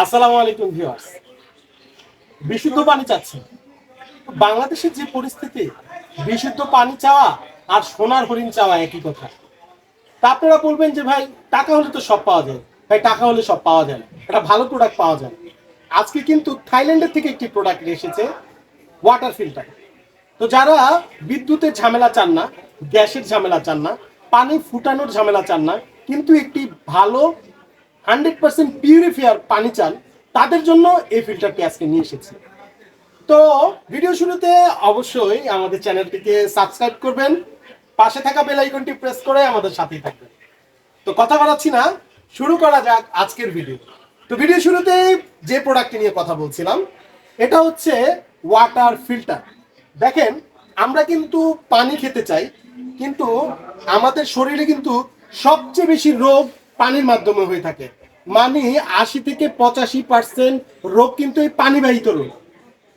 আসসালামু আলাইকুম ভিউয়ার্স। বিশুদ্ধ পানি চাচ্ছে। বাংলাদেশের যে পরিস্থিতি, বিশুদ্ধ পানি চাওয়া আর সোনার হরিণ চাওয়া একই কথা। তা আপনারা বলবেন যে, ভাই, টাকা হলে তো সব পাওয়া যায়। ভাই, টাকা হলে সব পাওয়া যায়। একটা ভালো প্রোডাক্ট পাওয়া যায় আজকে কিন্তু থাইল্যান্ডের থেকে একটি প্রোডাক্ট এসেছে ওয়াটার ফিল্টার তো যারা বিদ্যুতের ঝামেলা চান না, গ্যাসের ঝামেলা চান না, পানি ফুটানোর ঝামেলা চান না, কিন্তু একটি ভালো হান্ড্রেড পার্সেন্ট পিউরিফায়ার পানি চান তাদের জন্য এই ফিল্টারটি আজকে নিয়ে এসেছি। তো ভিডিও শুরুতে অবশ্যই আমাদের চ্যানেলটিকে সাবস্ক্রাইব করবেন, পাশে থাকা বেল আইকনটি প্রেস করে আমাদের সাথেই থাকবেন। তো কথা বাড়াচ্ছি না, শুরু করা যাক আজকের ভিডিও তো ভিডিও শুরুতে যে প্রোডাক্টটি নিয়ে কথা বলছিলাম, এটা হচ্ছে ওয়াটার ফিল্টার দেখেন, আমরা কিন্তু পানি খেতে চাই, কিন্তু আমাদের শরীরে কিন্তু সবচেয়ে বেশি রোগ পানির মাধ্যমে হয়ে থাকে। মানে আশি থেকে পঁচাশি পার্সেন্ট রোগ কিন্তু এই পানিবাহিত রোগ।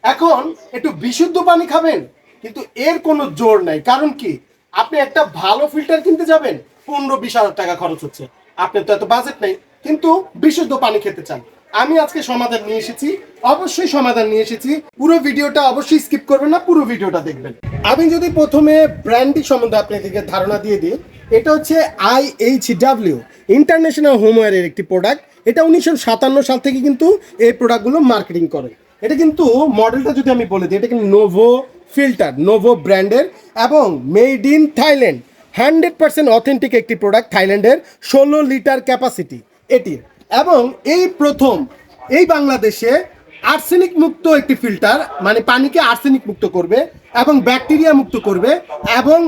এখন একটু বিশুদ্ধ পানি খাবেন, কিন্তু এর কোনো জোর নাই। কারণ কি? আপনি একটা ভালো ফিল্টার কিনতে যাবেন, পনেরো বিশ হাজার টাকা খরচ হচ্ছে। আপনার তো এত বাজেট নেই, কিন্তু বিশুদ্ধ পানি খেতে চান। আমি আজকে সমাধান নিয়ে এসেছি, অবশ্যই সমাধান নিয়ে এসেছি। পুরো ভিডিওটা অবশ্যই স্কিপ করবেন না, পুরো ভিডিওটা দেখবেন। আমি যদি প্রথমে ব্র্যান্ডটি সম্বন্ধে আপনাদেরকে ধারণা দিয়ে দিই এটা হচ্ছে আই এইচ ডাব্লিউ ইন্টারন্যাশনাল হোমওয়্যারের একটি প্রোডাক্ট এটা উনিশশো সাতান্ন সাল থেকে কিন্তু এই প্রোডাক্টগুলো মার্কেটিং করে। এটা কিন্তু মডেলটা যদি আমি বলে দিই, এটা কিন্তু নোভো ফিল্টার নোভো ব্র্যান্ডের এবং made in Thailand hundred percent authentic একটি প্রোডাক্ট থাইল্যান্ডের ষোলো লিটার ক্যাপাসিটি এটির। এবং এই প্রথম, এই বাংলাদেশে আর্সেনিক মুক্ত একটি ফিল্টার মানে পানিকে আর্সেনিক মুক্ত করবে এবং ব্যাকটেরিয়া মুক্ত করবে এবং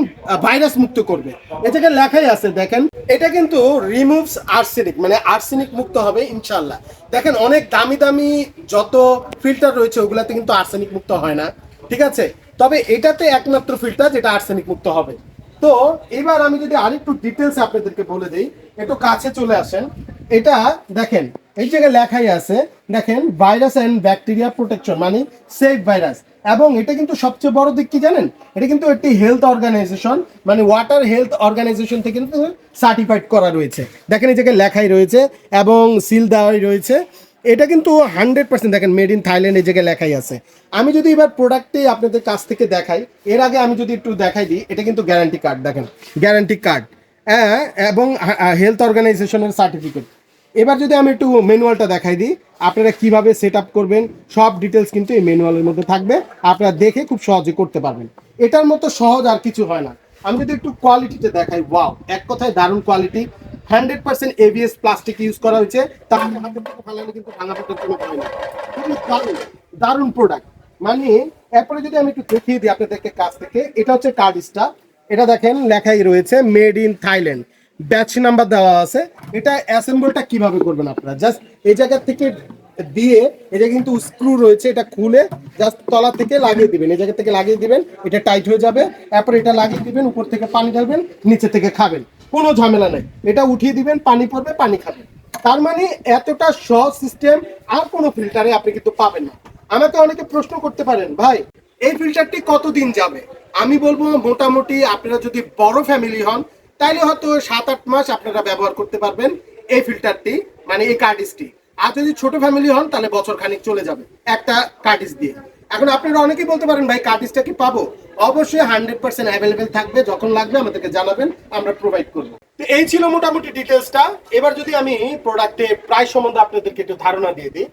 ভাইরাস মুক্ত করবে। এ জায়গায় লেখাই আছে, দেখেন, এটা কিন্তু রিমুভস আর্সেনিক মানে আর্সেনিক মুক্ত হবে ইনশাল্লাহ দেখেন, অনেক দামি দামি যত ফিল্টার রয়েছে, ওগুলাতে কিন্তু আর্সেনিক মুক্ত হয় না, ঠিক আছে? তবে এটাতে একমাত্র ফিল্টার যেটা আর্সেনিক মুক্ত হবে। তো, এবার আমি যদি আরেকটু ডিটেলস আপনাদেরকে বলে দিই, একটু কাছে চলে আসেন। এটা, দেখেন, এই জায়গায় লেখাই আছে দেখেন ভাইরাস অ্যান্ড ব্যাকটেরিয়া প্রোটেকশন মানে সেফ ভাইরাস এবং এটা কিন্তু সবচেয়ে বড় দিক কি জানেন? এটা কিন্তু একটি হেলথ অর্গানাইজেশন মানে ওয়াটার হেলথ অর্গানাইজেশন থেকে কিন্তু সার্টিফাইড করা রয়েছে। দেখেন এই জায়গায় লেখাই রয়েছে এবং সিল দেওয়াই রয়েছে। এটা কিন্তু হান্ড্রেড পার্সেন্ট দেখেন মেড ইন থাইল্যান্ড এই জায়গায় লেখাই আছে। আমি যদি এবার প্রোডাক্টে আপনাদের কাছ থেকে দেখাই, এর আগে আমি যদি একটু দেখাই দিই, এটা কিন্তু গ্যারান্টি কার্ড দেখেন। গ্যারান্টি কার্ড হ্যাঁ এবং হেলথ অর্গানাইজেশনের সার্টিফিকেট এবার যদি আমি একটু ম্যানুয়ালটা দেখাই দিই, আপনারা কীভাবে সেট করবেন, সব ডিটেলস কিন্তু এই ম্যানুয়ালের মধ্যে থাকবে। আপনারা দেখে খুব সহজে করতে পারবেন। এটার মতো সহজ আর কিছু হয় না। আমি যদি একটু কোয়ালিটিতে দেখাই ওয়াও এক কথায় দারুণ quality hundred percent ABS plastic use করা হয়েছে। তাহলে হাতের কিন্তু ভাঙা কোনো খুবই দারুণ প্রোডাক্ট মানে এরপরে যদি আমি একটু দেখিয়ে দিই আপনাদেরকে কাছ থেকে, এটা হচ্ছে কার্ডিসটা এটা দেখেন, লেখাই রয়েছে made in Thailand batch number দেওয়া আছে। এটা অ্যাসেম্বলটা কীভাবে করবেন আপনারা? জাস্ট এই জায়গা থেকে দিয়ে এটা কিন্তু স্ক্রু রয়েছে, এটা খুলে জাস্ট তলা থেকে লাগিয়ে দিবেন। এই জায়গা থেকে লাগিয়ে দিবেন, এটা টাইট হয়ে যাবে। তারপর এটা লাগিয়ে দিবেন, উপর থেকে পানি ঢালবেন, নিচে থেকে খাবেন। কোনো ঝামেলা নেই। এটা উঠিয়ে দিবেন, পানি পড়বে, পানি খাবেন। তার মানে এতটা সহজ সিস্টেম আর কোনো ফিল্টারে আপনি কিন্তু পাবেন না। আমাকে অনেকে প্রশ্ন করতে পারেন, ভাই, এই ফিল্টারটি কতদিন যাবে? আমি বলব, মোটামুটি আপনারা যদি বড় ফ্যামিলি হন তাহলে হয়তো সাত, আট মাস আপনারা ব্যবহার করতে পারবেন এই ফিল্টারটি মানে এই কার্ডিসটি আর যদি ছোট ফ্যামিলি হন, তাহলে বছর খানিক চলে যাবে একটা কার্ডিস দিয়ে। এখন আপনারা অনেকেই বলতে পারেন, ভাই কার্ডিসটা কি পাবো? অবশ্যই হান্ড্রেড পার্সেন্ট অ্যাভেলেবেল থাকবে, যখন লাগবে আমাদেরকে জানাবেন, আমরা প্রোভাইড করব। তো এই ছিল মোটামুটি ডিটেলসটা এবার যদি আমি প্রোডাক্টে প্রাইস সম্বন্ধে আপনাদেরকে একটু ধারণা দিয়ে দিই।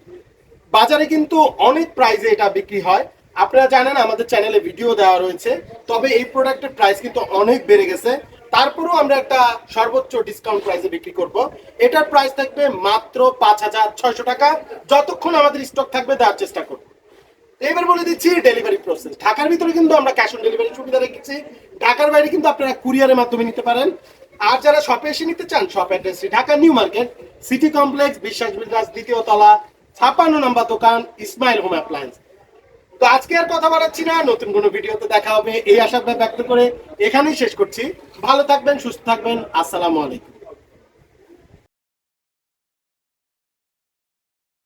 বাজারে কিন্তু অনেক প্রাইসে এটা বিক্রি হয়। আপনারা জানেন, আমাদের চ্যানেলে ভিডিও দেওয়া রয়েছে। তবে এই প্রোডাক্টের প্রাইস কিন্তু অনেক বেড়ে গেছে। তারপরেও আমরা একটা সর্বোচ্চ ডিসকাউন্ট প্রাইসে বিক্রি করব। এটার প্রাইস থাকবে মাত্র পাঁচ হাজার ছয়শো টাকা। যতক্ষণ আমাদের স্টক থাকবে, দেওয়ার চেষ্টা করব। এবার বলে দিচ্ছি ডেলিভারি প্রসেস ঢাকার ভিতরে কিন্তু আমরা ক্যাশ অন ডেলিভারি সুবিধা রেখেছি। ঢাকার বাইরে কিন্তু আপনারা কুরিয়ারের মাধ্যমে নিতে পারেন। আর যারা শপে এসে নিতে চান শপ অ্যাড্রেসটি Dhaka New Market City Complex Biswas builders, দ্বিতীয় তলা, ছাপান্ন নম্বর দোকান ইসমাইল হোম অ্যাপ্লায়েন্স তো আজকে আর কথা বাড়াচ্ছি না, নতুন কোনো ভিডিওতে দেখা হবে, এই আশা ব্যক্ত করে এখানেই শেষ করছি। ভালো থাকবেন, সুস্থ থাকবেন, আসসালামু আলাইকুম।